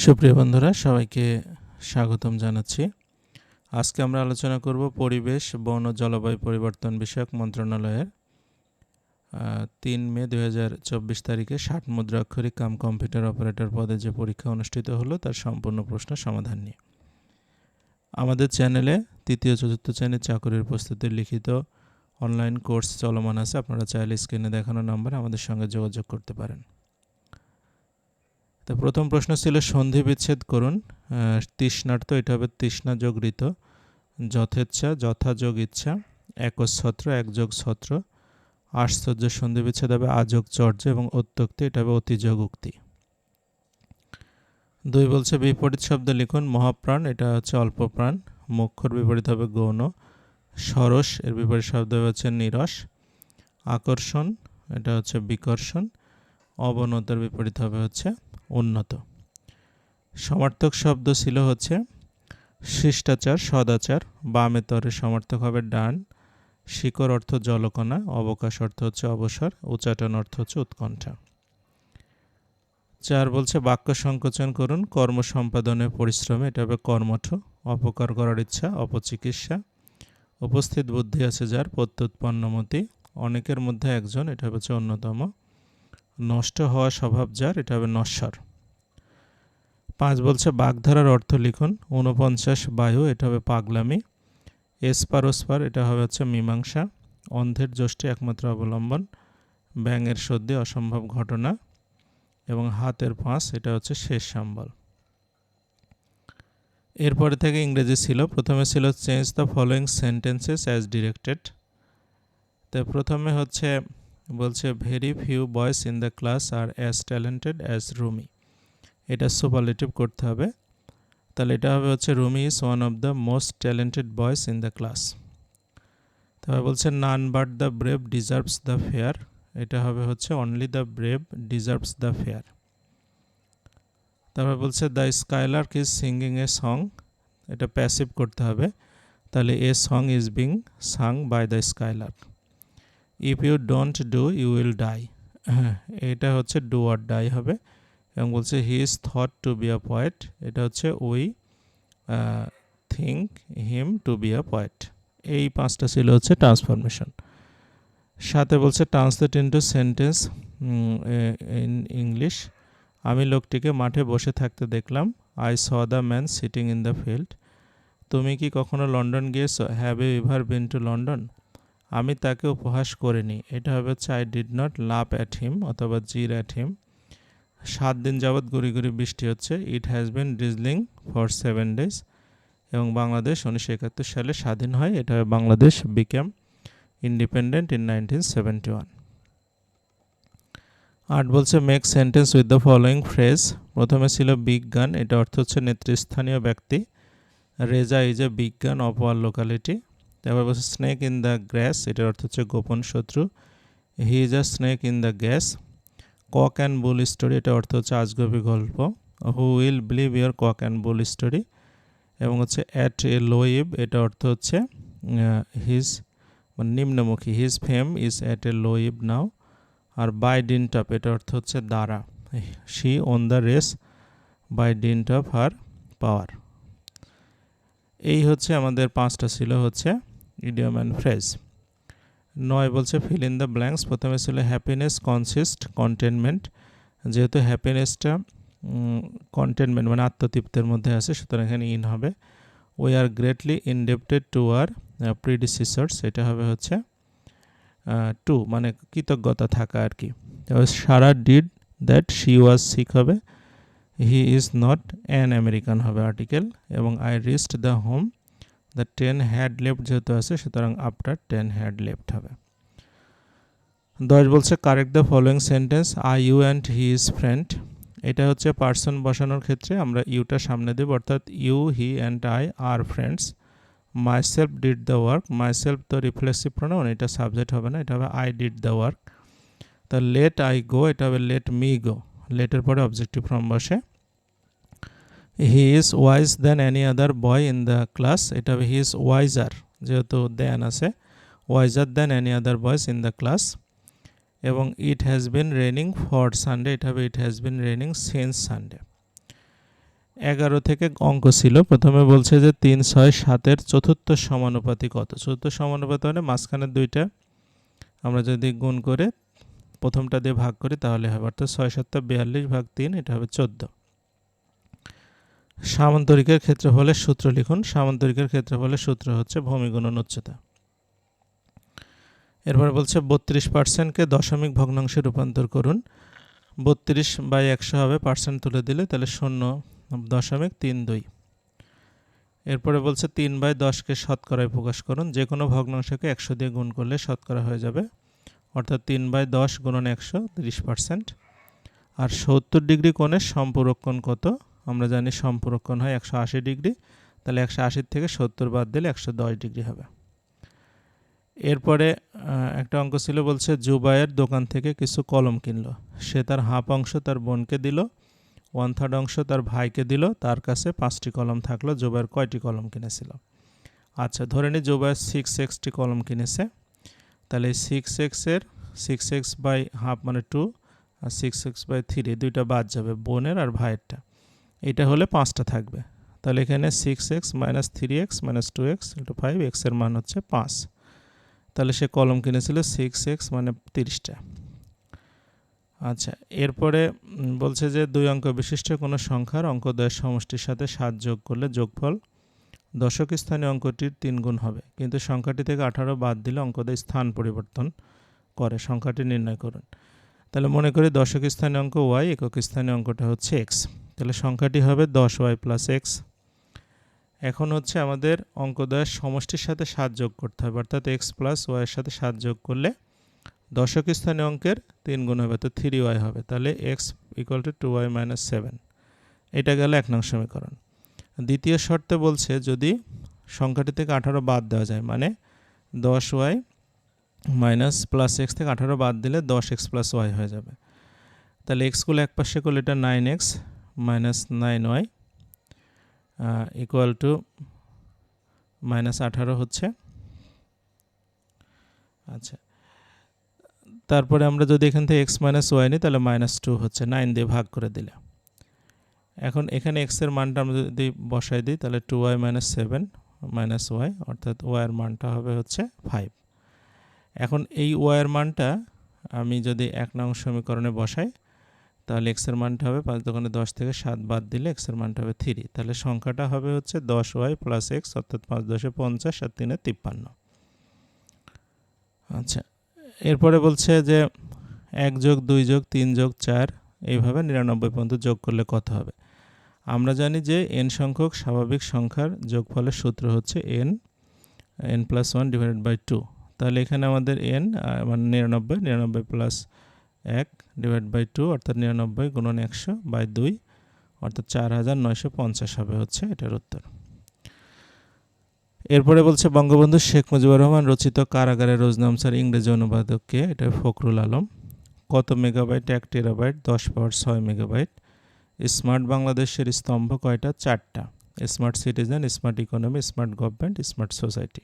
সুপ্রিয় বন্ধুরা, সবাইকে স্বাগতম জানাচ্ছি। আজকে আমরা আলোচনা করব পরিবেশ, বন ও জলবায়ু পরিবর্তন বিষয়ক মন্ত্রণালয়ের তিন মে দু হাজার চব্বিশ তারিখে ষাট মুদ্রাক্ষরিক কাম কম্পিউটার অপারেটর পদে যে পরীক্ষা অনুষ্ঠিত হলো, তার সম্পূর্ণ প্রশ্ন সমাধান নিয়ে। আমাদের চ্যানেলে তৃতীয় চতুর্থ শ্রেণির চাকরির প্রস্তুতির লিখিত অনলাইন কোর্স চলমান আছে, আপনারা চাইলে স্ক্রিনে দেখানো নম্বরে আমাদের সঙ্গে যোগাযোগ করতে পারেন। তো প্রথম প্রশ্ন ছিল সন্ধি বিচ্ছেদ করুন। তৃষ্ণার্থ, এটা হবে তৃষ্ণা যোগ ঋত যথেচ্ছা, যথাযোগ ইচ্ছা, একচ্ছত্র একযোগ ছত্র আশ্চর্য, সন্ধি বিচ্ছেদ হবে আযোগ চর্য এবং অত্যক্তি এটা হবে অতিযোগ উক্তি দুই বলছে, বিপরীত শব্দ লিখুন, মহাপ্রাণ, এটা হচ্ছে অল্প প্রাণ মুখ্যর বিপরীত হবে গৌণ। সরস, এর বিপরীত শব্দ হচ্ছে নিরস। আকর্ষণ, এটা হচ্ছে বিকর্ষণ। অবনতার বিপরীত হবে হচ্ছে উন্নত। সমার্থক শব্দ ছিল হচ্ছে শিষ্টাচার, সদাচার। বামে তরে সমার্থক হবে ডান। শিকর অর্থ জলকণা, অবকাশ অর্থ হচ্ছে অবসর, উচ্চাটন অর্থ হচ্ছে উৎকণ্ঠা। চার বলছে বাক্য সংকোচন করুন, কর্ম সম্পাদনের পরিশ্রমে, এটা হবে কর্মঠ, অপকার করার ইচ্ছা, অপচিকিৎসা। উপস্থিত বুদ্ধি আছে যার, প্রত্যুৎপন্নমতি। অনেকের মধ্যে একজন, এটা হচ্ছে অন্যতম। নষ্ট হওয়া স্বভাব যার, এটা হবে নশ্বর। পাঁচ বলছে, বাগধারার অর্থ লিখুন, ঊনপঞ্চাশ বায়ু, এটা হবে পাগলামি। এসপার ওসপার এটা হবে হচ্ছে মীমাংসা। অন্ধের যষ্টি একমাত্র অবলম্বন, ব্যাঙের সর্দি, অসম্ভব ঘটনা। এবং হাতের পাঁচ এটা হচ্ছে শেষ সম্বল। এরপরে থেকে ইংরেজি ছিল, প্রথমে ছিল change the following sentences as directed তো প্রথমে হচ্ছে বলছে very few boys in the class R as talented as Rumi এটা সুপারলেটিভ করতে হবে। তাহলে এটা হবে হচ্ছে Rumi is one of the most talented boys in the class তারপর বলছে none but the brave deserves the fair এটা হবে হচ্ছে only the brave deserves the fair তারপর বলছে the skylark is singing a song এটা প্যাসিভ করতে হবে। তাহলে a song is being sung by the skylark if you don't do you will die এটা হচ্ছে ডু আর ডাই হবে। এবং বলছে he is thought to be a poet এটা হচ্ছে we think him to be a poet এই পাঁচটা ছিল হচ্ছে ট্রান্সফরমেশন সাথে বলছে translate into sentence in English আমি লোকটিকে মাঠে বসে থাকতে দেখলাম। I saw the man sitting in the field তুমি কি কখনো লন্ডন গিয়েছো? Have you ever been to London আমি তাকে উপহাস করিনি। এটা হবে হচ্ছে I did not laugh at him অথবা জির অ্যাট হিম সাত দিন যাবৎ গুড়ি গুড়ি বৃষ্টি হচ্ছে। It has been drizzling for seven days এবং বাংলাদেশ উনিশশো একাত্তর সালে স্বাধীন হয়। এটা হবে Bangladesh became independent in nineteen seventy one আট বলছে make sentence with the following phrase প্রথমে ছিল বিজ্ঞান। এটা অর্থ হচ্ছে নেতৃস্থানীয় ব্যক্তি। রেজা ইজ এ বিজ্ঞান অফ লোকালিটি তারপর বলছে স্নেক ইন দ্য গ্যাস এটার অর্থ হচ্ছে গোপন শত্রু। He is a snake in the grass cock and bull story এটা অর্থ হচ্ছে আজগবি গল্প। Who will believe your cock and bull story এবং হচ্ছে অ্যাট এ লোইব এটা অর্থ হচ্ছে হিজ মানে নিম্নমুখী his fame is at a low ebb now R by dint of এটা অর্থ হচ্ছে দ্বারা she won the race by dint of her power এই হচ্ছে আমাদের পাঁচটা ছিল হচ্ছে ইডিয়ম অ্যান্ড ফ্রেজ নয় বলছে ফিল ইন দ্য ব্ল্যাঙ্কস প্রথমে ছিল হ্যাপিনেস কনসিস্ট কন্টেনমেন্ট যেহেতু হ্যাপিনেসটা কন্টেনমেন্ট মানে আত্মতৃপ্তের মধ্যে আছে, সুতরাং এখানে ইন হবে। We are greatly indebted to our predecessors এটা হবে হচ্ছে টু মানে কৃতজ্ঞতা থাকা আর কি। Sarah did that she was sick হবে। He is not an American হবে আর্টিকেল এবং I reached the home the train had left যেহেতু আছে, সুতরাং আফটার টেন হ্যাড লেফট হবে। দশ বলছে correct the following sentence I you and he is friend এটা হচ্ছে পার্সন বসানোর ক্ষেত্রে আমরা ইউটা সামনে দেব, অর্থাৎ you he and I are friends myself did the work myself তো রিফ্লেক্সিভ প্রোনাউন এটা সাবজেক্ট হবে না, এটা হবে আই ডিড দ্য ওয়ার্ক তা লেট আই গো এটা হবে লেট মি গো লেটের পরে অবজেক্টিভ ফর্ম বসে। He is wise then any other boy in the class এটা হি ইজ ওয়াইজার যেহেতু দেন আছে wiser then any other boys in the class এবং it has been raining for Sunday এটা হবে it has been raining since Sunday এগারো থেকে অঙ্ক ছিল। প্রথমে বলছে যে তিন, ছয়, সাতের চতুর্থ সমানুপাতি কত? চতুর্থ সমানুপাতি মানে মাঝখানের দুইটা। আমরা যদি গুণ করে প্রথমটা দিয়ে ভাগ করি তাহলে হবে, অর্থাৎ ছয়, সাতটা, বিয়াল্লিশ ভাগ তিন, এটা হবে চোদ্দ। সামান্তরিকের ক্ষেত্রফলের সূত্র লিখুন। সামান্তরিকের ক্ষেত্রফলের সূত্র হচ্ছে ভূমি গুণন উচ্চতা। এরপরে বলছে বত্রিশ পার্সেন্টকে দশমিক ভগ্নাংশে রূপান্তর করুন। বত্রিশ বাই একশো হবে পার্সেন্ট তুলে দিলে তাহলে শূন্য দশমিক তিন দুই। এরপরে বলছে তিন বাই দশকে শতকরায় প্রকাশ করুন। যে কোনো ভগ্নাংশকে একশো দিয়ে গুণ করলে শতকরা হয়ে যাবে। অর্থাৎ তিন বাই দশ গুণন একশো, তিরিশ পার্সেন্ট আর সত্তর ডিগ্রি কোণের সম্পূরক কোণ কত? আমরা জানি সম্পূরক কোণ হয় একশো আশি ডিগ্রি, তাহলে একশো আশির থেকে সত্তর বাদ দিলে একশো দশ ডিগ্রি হবে। এরপরে একটা অঙ্ক ছিল বলছে জুবাইয়ের দোকান থেকে কিছু কলম কিনলো। সে তার হাফ অংশ তার বোনকে দিল ওয়ান থার্ড অংশ তার ভাইকে দিল, তার কাছে পাঁচটি কলম থাকল জুবাইয়ের কয়টি কলম কিনেছিল। আচ্ছা ধরে নিই জুবাইয়ের সিক্স এক্সটি কলম কিনেছে, তাহলে সিক্স এক্সের সিক্স এক্স বাই হাফ মানে টু আর সিক্স এক্স বাই থ্রি দুইটা বাদ যাবে বোনের আর ভাইয়েরটা। এটা হলে পাঁচটা থাকবে। তাহলে এখানে six x minus three x minus two x into five এক্সের মান হচ্ছে পাঁচ। তাহলে সে কলম কিনেছিল সিক্স এক্স মানে তিরিশটা। আচ্ছা এরপরে বলছে যে দুই অঙ্ক বিশিষ্ট কোনো সংখ্যার অঙ্কদ্বয়ের সমষ্টির সাথে সাত যোগ করলে যোগফল দশক স্থানীয় অঙ্কটির তিন গুণ হবে। কিন্তু সংখ্যাটি থেকে আঠারো বাদ দিলে অঙ্কদ্বয় স্থান পরিবর্তন করে। সংখ্যাটি নির্ণয় করুন। তাহলে মনে করি দশক স্থানীয় অঙ্ক ওয়াই একক স্থানীয় অঙ্কটা হচ্ছে এক্স তাহলে সংখ্যাটি হবে দশ ওয়াই প্লাস এক্স এখন হচ্ছে আমাদের অঙ্কদ্বয়ের সমষ্টির সাথে সাত যোগ করতে হবে, অর্থাৎ এক্স প্লাস ওয়াইয়ের সাথে সাত যোগ করলে দশক স্থানীয় অঙ্কের তিন গুণ হবে, তো থ্রি ওয়াই হবে। তাহলে x equal to two y minus seven এটা গেল এক নং সমীকরণ। দ্বিতীয় শর্তে বলছে যদি সংখ্যাটি থেকে আঠারো বাদ দেওয়া যায় মানে দশ ওয়াই মাইনাস প্লাস এক্স থেকে আঠারো বাদ দিলে দশ এক্স প্লাস ওয়াই হয়ে যাবে। তাহলে এক্সগুলো এক পাশে করলে এটা nine x minus nine y equal to minus আঠারো হচ্ছে। আচ্ছা তারপরে আমরা যদি এখান থেকে এক্স মাইনাস ওয়াই নিই, তাহলে মাইনাস টু হচ্ছে নাইন দিয়ে ভাগ করে দিলে। এখন এখানে এক্সের মানটা আমরা যদি বসাই দিই, তাহলে two y minus seven minus y, অর্থাৎ ওয়াইয়ের মানটা হবে হচ্ছে ফাইভ। এখন এই ওয়াইয়ের মানটা আমি যদি এক নং সমীকরণে বসাই, তাহলে এক্সের মানটা হবে পাঁচ দোকানে দশ থেকে সাত বাদ দিলে এক্সের মানটা হবে থ্রি তাহলে সংখ্যাটা হবে হচ্ছে দশ ওয়াই প্লাস এক্স অর্থাৎ পাঁচ দশে পঞ্চাশ আর তিনে তিপ্পান্ন। আচ্ছা এরপরে বলছে যে এক যোগ দুই যোগ তিন যোগ চার, এইভাবে নিরানব্বই পর্যন্ত যোগ করলে কত হবে? আমরা জানি যে এন সংখ্যক স্বাভাবিক সংখ্যার যোগফলের সূত্র হচ্ছে n n plus one divided by two তাহলে এখানে আমাদের এন মানে নিরানব্বই নিরানব্বই প্লাস এক ডিভাইড বাই টু অর্থাৎ নিরানব্বই গুণন একশো বাই দুই, অর্থাৎ চার হাজার নয়শো পঞ্চাশ হবে হচ্ছে এটার উত্তর। এরপরে বলছে, বঙ্গবন্ধু শেখ মুজিবুর রহমান রচিত কারাগারের রোজনামসার ইংরেজি অনুবাদককে, এটা ফখরুল আলম, কত মেগাবাইট এক টেরাবাইট দশ পাওয়ার ছয় মেগাবাইট স্মার্ট বাংলাদেশের স্তম্ভ কয়টা? চারটা। Smart citizen smart economy smart government smart society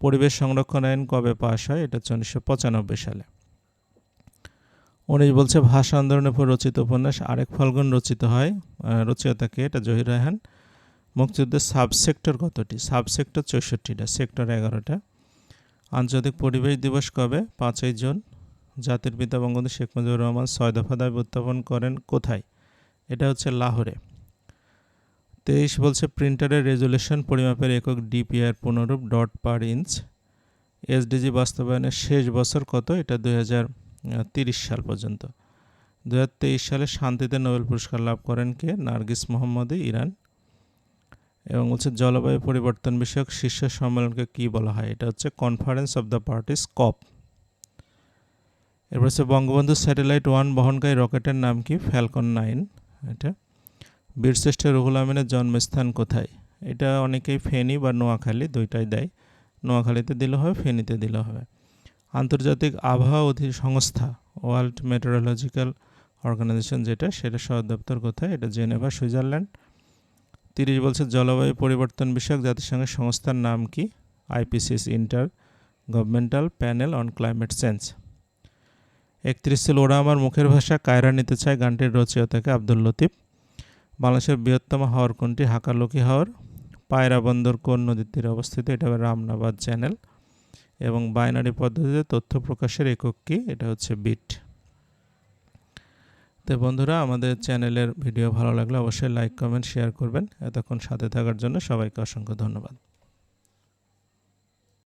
পরিবেশ সংরক্ষণ আইন কবে পাশ হয়? এটা হচ্ছে উনিশশো পঁচানব্বই সালে। উনিশ বলছে, ভাষা আন্দোলনের উপর রচিত উপন্যাস আরেক ফাল্গুন রচিত হয়। রচয়িতাকে এটা জহির রায়হান। মুক্তিযুদ্ধের সাবসেক্টর কতটি? সাবসেক্টর চৌষট্টিটা, সেক্টর এগারোটা। আন্তর্জাতিক পরিবেশ দিবস কবে? পাঁচই জুন। জাতির পিতা বঙ্গবন্ধু শেখ মুজিবুর রহমান ছয় দফা দাবি উত্থাপন করেন কোথায়? এটা হচ্ছে লাহোরে। তেইশ বলছে প্রিন্টারের রেজুলেশন পরিমাপের একক ডিপিআর পুনরূপ ডট পার ইঞ্চ এসডিজি বাস্তবায়নের শেষ বছর কত? এটা দুই সাল পর্যন্ত। দু হাজার তেইশ সালে শান্তিতে নোবেল পুরস্কার লাভ করেন কে? নার্গিস মোহাম্মদী ইরান। এবং হচ্ছে জলবায়ু পরিবর্তন বিষয়ক শীর্ষ সম্মেলনকে কি বলা হয়? এটা হচ্ছে conference of the parties COP এরপর হচ্ছে বঙ্গবন্ধু স্যাটেলাইট ওয়ান বহনকারী রকেটের নাম কি? ফ্যালকন নাইন এটা বীরশ্রেষ্ঠ রুহুল আমিনের জন্মস্থান কোথায়? এটা অনেকেই ফেনী বা নোয়াখালী দুইটাই দেয়। নোয়াখালীতে দিলে হবে ফেনীতে দিলে হবে। আন্তর্জাতিক আবহাওয়া অধি সংস্থা, ওয়ার্ল্ড মেটেরোলজিক্যাল অর্গানাইজেশন যেটা, সেটা সদর দপ্তর কোথায়? এটা জেনেভা, সুইজারল্যান্ড। তিরিশ বলছে জলবায়ু পরিবর্তন বিষয়ক জাতিসংঘের সংস্থার নাম কি? IPCC intergovernmental panel on climate change. একত্রিশ ছিল ওরা আমার মুখের ভাষা কায়রা নিতে চায়, গানটির রচয়িতাকে আব্দুল লতিফ। বাংলাদেশের বৃহত্তম হাওর কোনটি? হাকালুকি হাওর, পায়রা বন্দর কোন নদীর তীরে অবস্থিত? এটা হবে রামনাবাদ চ্যানেল। এবং বাইনারি পদ্ধতিতে তথ্য প্রকাশের একক কী? এটা হচ্ছে বিট। তো বন্ধুরা, আমাদের চ্যানেলের ভিডিও ভালো লাগলে অবশ্যই লাইক, কমেন্ট, শেয়ার করবেন। এতক্ষণ সাথে থাকার জন্য সবাইকে অসংখ্য ধন্যবাদ।